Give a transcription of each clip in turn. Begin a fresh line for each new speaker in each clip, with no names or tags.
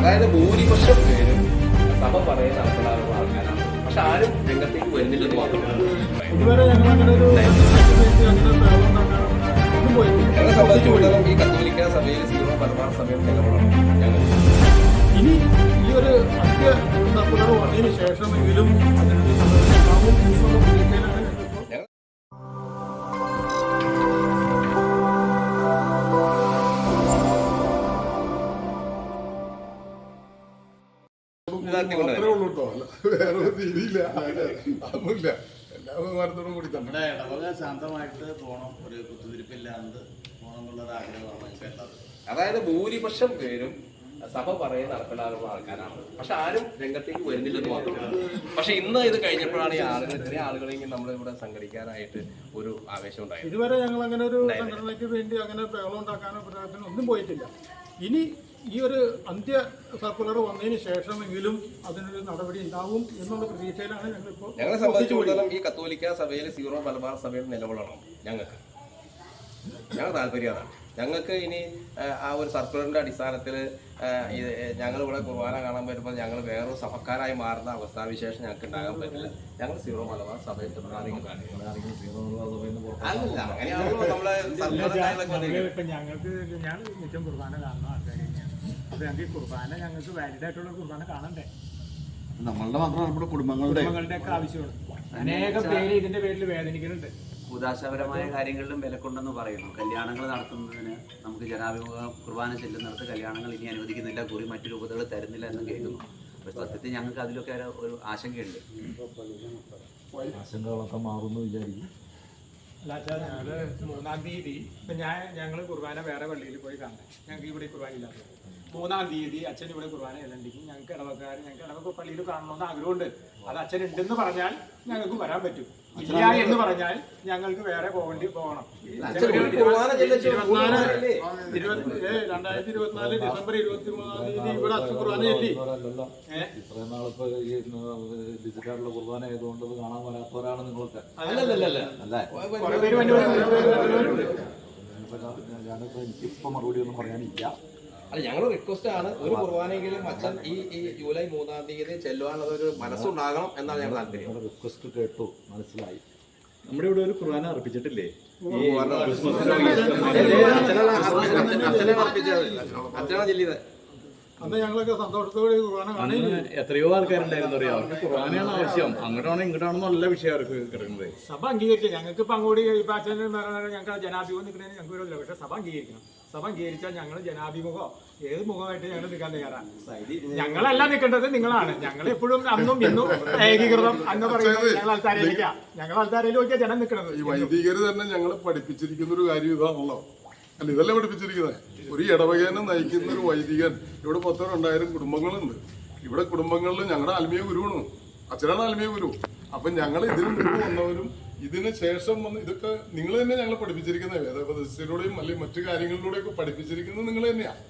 അതായത് ഭൂരിപക്ഷം പേരും സഭ പറയുന്ന നടപ്പിലാകുന്ന ആൾക്കാരാണ്. പക്ഷെ ആരും രംഗത്തേക്ക് വരുന്നില്ലെന്ന് മാത്രമാണ് ഞങ്ങളെ സംബന്ധിച്ചിടത്തോളം ഈ കത്തോലിക്ക സഭയിൽ സീറോ മലബാർ സമയം നിലകൊള്ളണം ഞങ്ങൾ
ഇനി ഈ ഒരു അത്യ പുനർവ് വന്നതിന് ശേഷമെങ്കിലും അതിനൊരു
മാത്രമേ ഉള്ളൂ കേട്ടോ അല്ല വേറെ ഒരു രീതിയില്ല അതൊന്നുമില്ല എല്ലാ ബഹുമാനത്തോടും കൂടി തന്നെ.
നമ്മുടെ ഇടവക ശാന്തമായിട്ട് പോകണം ഒരു കുത്തുതിരിപ്പില്ലാണ്ട് പോകണം എന്നുള്ളൊരു ആഗ്രഹമാണ് എനിക്കുള്ളത്
അതായത് ഭൂരിപക്ഷം പേരും സഭ പറയുന്ന നടപ്പിലാകുന്ന ആൾക്കാരാണ്. പക്ഷെ ആരും രംഗത്തേക്ക് വരുന്നില്ലെന്ന് മാത്രമാണ് പക്ഷെ ഇന്ന് ഇത് കഴിഞ്ഞപ്പോഴാണ് ഈ ആളുകൾ ഇത്രയും ആളുകളെങ്കിലും നമ്മൾ ഇവിടെ സംഘടിക്കാനായിട്ട് ഒരു ആവേശം ഉണ്ടായത്.
ഇതുവരെ ഞങ്ങൾ അങ്ങനെ ഒരു സംഘടനയ്ക്ക് വേണ്ടി അങ്ങനെ ബഹളം ഉണ്ടാക്കാനോ പ്രചാരത്തിനോ ഒന്നും പോയിട്ടില്ല. ഇനി ഈ ഒരു അന്ത്യ സർക്കുലർ വന്നതിന് ശേഷമെങ്കിലും അതിനൊരു നടപടി ഉണ്ടാവും എന്നുള്ള പ്രതീക്ഷയിലാണ് ഞങ്ങളിപ്പോൾ
ഞങ്ങളെ സംബന്ധിച്ചിടത്തോളം ഈ കത്തോലിക്ക സഭയിൽ സീറോ മലബാർ സഭയിൽ നിലകൊള്ളണം ഞങ്ങൾക്ക്. ഞങ്ങൾ താല്പര്യം അതാണ് ഞങ്ങൾക്ക് ഇനി ആ, ഒരു സർക്കുലറിന്റെ അടിസ്ഥാനത്തിൽ ഞങ്ങൾ ഇവിടെ കുർബാന കാണാൻ വരുമ്പോൾ ഞങ്ങൾ വേറൊരു സഭക്കാരായി മാറുന്ന അവസ്ഥാവിശേഷം ഞങ്ങൾക്ക് ഉണ്ടാകാൻ പറ്റില്ല. ഞങ്ങൾ സീറോ മലബാർ സഭയിൽ തുടങ്ങാറില്ല അല്ല അങ്ങനെയാണല്ലോ നമ്മളെ സർക്കുലർ.
ഞങ്ങൾക്ക് ഞാൻ നിത്യം കുർബാന കാണുന്ന ആൾക്കാർ ഞങ്ങൾക്ക് ഈ കുർബാന ഞങ്ങൾക്ക് വാലിഡ് ആയിട്ടുള്ള കുർബാന കാണണ്ടേ?
നമ്മളുടെ മാത്രം നമ്മുടെ കുടുംബങ്ങളുടെ
കുടുംബങ്ങളുടെ ഒക്കെ ആവശ്യമാണ് അനേകം പേര് ഇതിന്റെ പേരിൽ വേദനിക്കുന്നുണ്ട്.
ഉദാശപരമായ കാര്യങ്ങളിലും വിലക്കുണ്ടെന്ന് പറയുന്നു. കല്യാണങ്ങൾ നടത്തുന്നതിന് നമുക്ക് ജനാഭിമുഖ കുർബാന ചെല്ലുന്നിടത്ത് കല്യാണങ്ങൾ ഇനി അനുവദിക്കുന്നില്ല കുറി മറ്റു രൂപതകൾ തരുന്നില്ല എന്നും കേൾക്കുന്നു. അപ്പോൾ സത്യത്തിൽ ഞങ്ങൾക്ക് അതിലൊക്കെ ഒരു- ആശങ്കയുണ്ട്.
ആശങ്കകളൊക്കെ മാറുന്നു വിചാരിക്കും
മൂന്നാം തീയതി ഇപ്പൊ ഞാൻ ഞങ്ങൾ കുർബാന വേറെ പള്ളിയിൽ പോയി കാണാം. ഞങ്ങൾക്ക് ഇവിടെ കുർബാന ഇല്ലാത്തത്. മൂന്നാം തീയതി അച്ഛൻ ഇവിടെ കുർബാന ചെല്ലണ്ടെങ്കിൽ ഞങ്ങൾക്ക് ഇടവക്കാർ ഞങ്ങൾക്ക് ഇടവക്ക പള്ളിയിൽ കാണണമെന്ന് ആഗ്രഹമുണ്ട്. അത് അച്ഛൻ ഉണ്ടെന്ന് പറഞ്ഞാൽ ഞങ്ങൾക്ക് വരാൻ പറ്റും. ഇല്ല എന്ന് പറഞ്ഞാൽ ഞങ്ങൾക്ക് വേറെ പോകേണ്ടി പോകണം. രണ്ടായിരത്തി ഇരുപത്തിനാല് ഡിസംബർ ഇരുപത്തി മൂന്നാം തീയതി ഇവിടെ അച്ഛൻ കുർബാന എത്തി
അല്ലല്ലോ
ഏഹ്
ഇത്രയും നാളിപ്പോ ഈ ഡിജിറ്റലിലുള്ള കുർബാന ആയതുകൊണ്ട് കാണാൻ വരാത്തവരാണ് നിങ്ങളൊക്കെ.
അല്ലല്ലല്ല.
അല്ലേ?
പേര് വന്നവരുണ്ട് കുറെ പേര് വന്നവരുണ്ട്
ഞാനിപ്പോ എനിക്കിപ്പോ മറുപടി ഒന്നും പറയാനില്ല.
അല്ല ഞങ്ങൾ റിക്വസ്റ്റ് ആണ് ഒരു കുർബാനെങ്കിലും അച്ഛൻ ഈ ഈ ജൂലൈ മൂന്നാം തീയതി ചെല്ലുവാനുള്ള ഒരു മനസ്സുണ്ടാകണം എന്നാണ് ഞങ്ങൾ താല്പര്യം
റിക്വസ്റ്റ് കേട്ടു മനസ്സിലായി
നമ്മുടെ ഇവിടെ ഒരു കുർബാന അർപ്പിച്ചിട്ടില്ലേ
അച്ഛനാണ് ചെല്ലിയത്
അന്ന് ഞങ്ങളൊക്കെ സന്തോഷത്തോടെ കുർബാന.
എത്രയോ ആൾക്കാരുണ്ടായിരുന്നു അറിയാം അവർക്ക് കുർബാനയാണ് ആവശ്യം അങ്ങോട്ടാണോ ഇങ്ങോട്ടാണോ നല്ല വിഷയം അവർക്ക് കിടക്കുന്നത്
സഭ അംഗീകരിച്ചു ഞങ്ങൾക്ക് ഇപ്പൊ അങ്ങോട്ട് ഇപ്പൊ അച്ഛനും ഞങ്ങൾക്ക് ജനാധിപത്യം നിൽക്കുന്നതിന് ഞങ്ങൾക്ക് പക്ഷേ സഭ അംഗീകരിക്കണം സഭ അംഗീകരിച്ചാൽ ഞങ്ങൾ ജനാഭിമുഖോ. ഏത് മുഖമായിട്ട് ഞങ്ങൾ നിൽക്കാൻ തയ്യാറാണ് ഞങ്ങളല്ല നിൽക്കേണ്ടത് നിങ്ങളാണ്. ഞങ്ങൾ എപ്പോഴും അന്നും ഇന്നും ഏകീകൃതം അന്ന് പറയുന്നത് ഞങ്ങൾ ആൾക്കാരിലേക്കാ ഞങ്ങൾ ആൾക്കാരിൽ നോക്കിയാൽ ജനം നിൽക്കുന്നത്
ഈ വൈദികർ തന്നെ ഞങ്ങൾ പഠിപ്പിച്ചിരിക്കുന്ന ഒരു കാര്യം ഇതാണല്ലോ. അല്ല ഇതല്ലേ പഠിപ്പിച്ചിരിക്കുന്നത് ഒരു ഇടവകേനെ നയിക്കുന്ന ഒരു വൈദികൻ. ഇവിടെ പത്തോ രണ്ടായിരം കുടുംബങ്ങളുണ്ട്. ഇവിടെ കുടുംബങ്ങളിൽ ഞങ്ങളുടെ ആത്മീയ ഗുരുവാണ്. അച്ഛനാണ് ആത്മീയ ഗുരു. അപ്പൊ ഞങ്ങൾ ഇതിന് മുമ്പ് വന്നവരും ഇതിന് ശേഷം വന്ന് ഇതൊക്കെ നിങ്ങൾ തന്നെ ഞങ്ങളെ പഠിപ്പിച്ചിരിക്കുന്ന വേദോപദേശത്തിലൂടെയും അല്ലെങ്കിൽ മറ്റു കാര്യങ്ങളിലൂടെയൊക്കെ പഠിപ്പിച്ചിരിക്കുന്നത് നിങ്ങൾ തന്നെയാണ്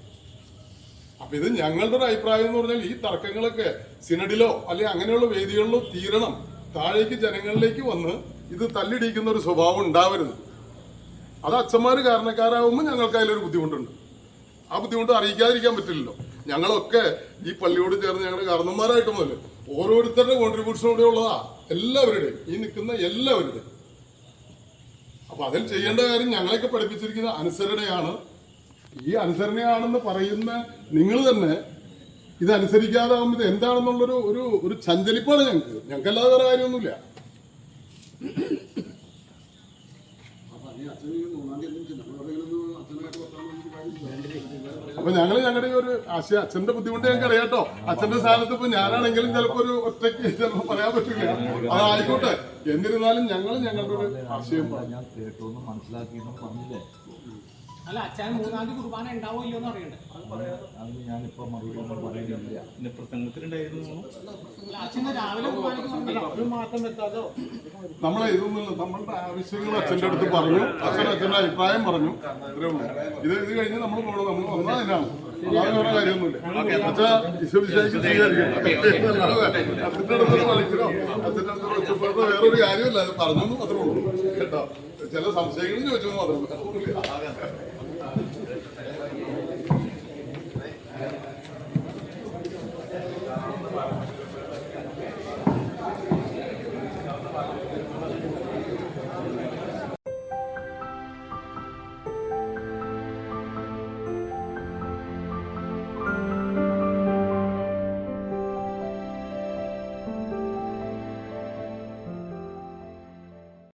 അപ്പൊ ഇത് ഞങ്ങളുടെ ഒരു അഭിപ്രായം എന്ന് പറഞ്ഞാൽ ഈ തർക്കങ്ങളൊക്കെ സിനഡിലോ അല്ലെങ്കിൽ അങ്ങനെയുള്ള വേദികളിലോ തീരണം. താഴേക്ക് ജനങ്ങളിലേക്ക് വന്ന് ഇത് തല്ലിടിക്കുന്ന ഒരു സ്വഭാവം ഉണ്ടാവരുത്. അത് അച്ഛന്മാര് കാരണക്കാരാകുമ്പോൾ ഞങ്ങൾക്ക് അതിലൊരു ബുദ്ധിമുട്ടുണ്ട്. ആ ബുദ്ധിമുട്ട് അറിയിക്കാതിരിക്കാൻ പറ്റില്ലല്ലോ. ഞങ്ങളൊക്കെ ഈ പള്ളിയോട് ചേർന്ന് ഞങ്ങളുടെ കാരണന്മാരായിട്ട് മുതൽ ഓരോരുത്തരുടെ കോൺട്രിബ്യൂഷൻ ഇവിടെ ഉള്ളതാ. എല്ലാവരുടെയും. ഈ നിൽക്കുന്ന എല്ലാവരുടെയും. അപ്പൊ അതിൽ ചെയ്യേണ്ട കാര്യം ഞങ്ങളെയൊക്കെ പഠിപ്പിച്ചിരിക്കുന്ന അനുസരണയാണ്. ഈ അനുസരണയാണെന്ന് പറയുന്ന നിങ്ങൾ തന്നെ ഇത് അനുസരിക്കാതാവും ഇത് എന്താണെന്നുള്ളൊരു ഒരു ഒരു ചഞ്ചലിപ്പാണ് ഞങ്ങൾക്ക്. ഞങ്ങൾക്കല്ലാതെ വേറെ കാര്യമൊന്നുമില്ല. അപ്പൊ ഞങ്ങൾ ഞങ്ങളുടെ ഒരു ആശയ അച്ഛന്റെ ബുദ്ധിമുട്ട് ഞങ്ങൾക്ക് അറിയാട്ടോ അച്ഛന്റെ സ്ഥാനത്ത് ഇപ്പൊ ഞാനാണെങ്കിലും ചിലപ്പോ ഒരു ഒറ്റയ്ക്ക് ചിലപ്പോ പറയാൻ പറ്റില്ല. അതായിക്കോട്ടെ എന്നിരുന്നാലും ഞങ്ങൾ ഞങ്ങളുടെ ഒരു ആശയം പറഞ്ഞു.
കേട്ടോ കേട്ടു മനസ്സിലാക്കിയെന്നും
അല്ല അച്ഛൻ മൂന്നാം തീയതി കുർബാന എന്ന് അറിയണ്ടേ.
ഞാനിപ്പോ മറുപടി
പിന്നെ പ്രസംഗത്തിലുണ്ടായിരുന്നു.
രാവിലെ കുർബാനയ്ക്ക് മാറ്റം
നമ്മളെ ഇതൊന്നുമില്ല നമ്മളുടെ ആവശ്യങ്ങൾ അച്ഛന്റെ അടുത്ത് പറഞ്ഞു. അച്ഛൻ അച്ഛന്റെ അഭിപ്രായം പറഞ്ഞു. ഇത് ഇത് കഴിഞ്ഞ് നമ്മൾ പോകണം നമ്മൾ വന്നാൽ അതിനാണ് വേറൊരു കാര്യമില്ല പറഞ്ഞു മാത്രമേ ഉള്ളൂ. കേട്ടോ? ചില സംശയങ്ങളും ചോദിച്ചു മാത്രമേ